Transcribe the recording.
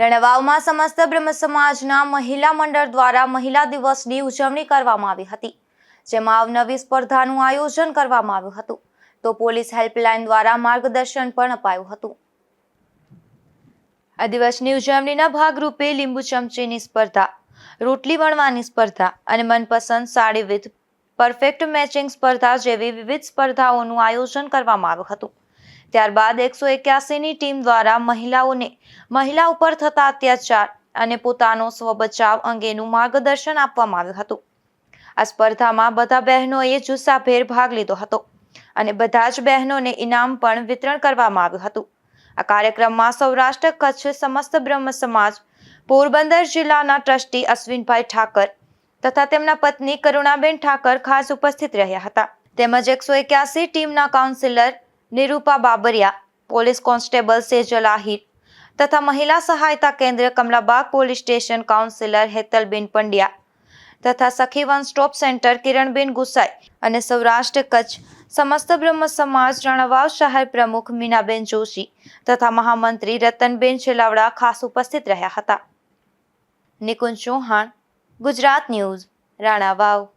રણવાવમાં સમસ્ત બ્રહ્મ સમાજના મહિલા મંડળ દ્વારા મહિલા દિવસની ઉજવણી કરવામાં આવી હતી, જેમાં અવનવી સ્પર્ધાનું આયોજન કરવામાં આવ્યું હતું. તો પોલીસ હેલ્પલાઇન દ્વારા માર્ગદર્શન પણ અપાયું હતું. આ દિવસની ઉજવણીના ભાગરૂપે લીંબુ ચમચીની સ્પર્ધા, રોટલી વણવાની સ્પર્ધા અને મનપસંદ સાડી વિથ પરફેક્ટ મેચિંગ સ્પર્ધા જેવી વિવિધ સ્પર્ધાઓનું આયોજન કરવામાં આવ્યું હતું. ત્યારબાદ એકસો એક્યાસીની ટીમ દ્વારા મહિલાઓને, મહિલા ઉપર થતા અત્યાચાર અને પોતાનો સ્વબચાવ અંગેનું માર્ગદર્શન આપવામાં આવ્યું હતું. આ સ્પર્ધામાં બધા બહેનોએ જુસ્સાભેર ભાગ લીધો હતો અને બધા જ બહેનોને ઇનામ પણ વિતરણ કરવામાં આવ્યું હતું. આ કાર્યક્રમમાં સૌરાષ્ટ્ર, કચ્છ સમસ્ત બ્રહ્મ સમાજ, પોરબંદર જિલ્લાના ટ્રસ્ટી અશ્વિનભાઈ ઠાકર તથા તેમના પત્ની કરુણાબેન ઠાકર ખાસ ઉપસ્થિત રહ્યા હતા. તેમજ એકસો એક્યાસી ટીમના counsellor Nirupa Babariya, police constable Sejal Ahir તથા મહિલા સહાયતા કેન્દ્ર Kamlabag police station counsellor Hetalben Pandya તથા Sakhi one stop centre Kiranben Gusai અને સૌરાષ્ટ્ર કચ્છ સમસ્ત બ્રહ્મ સમાજ રણવાવ શહેર પ્રમુખ મીનાબેન જોશી તથા મહામંત્રી રતનબેન છેલાવડા ખાસ ઉપસ્થિત રહ્યા હતા. નિકુંજ ચૌહાણ, ગુજરાત ન્યૂઝ, રાણાવાવ.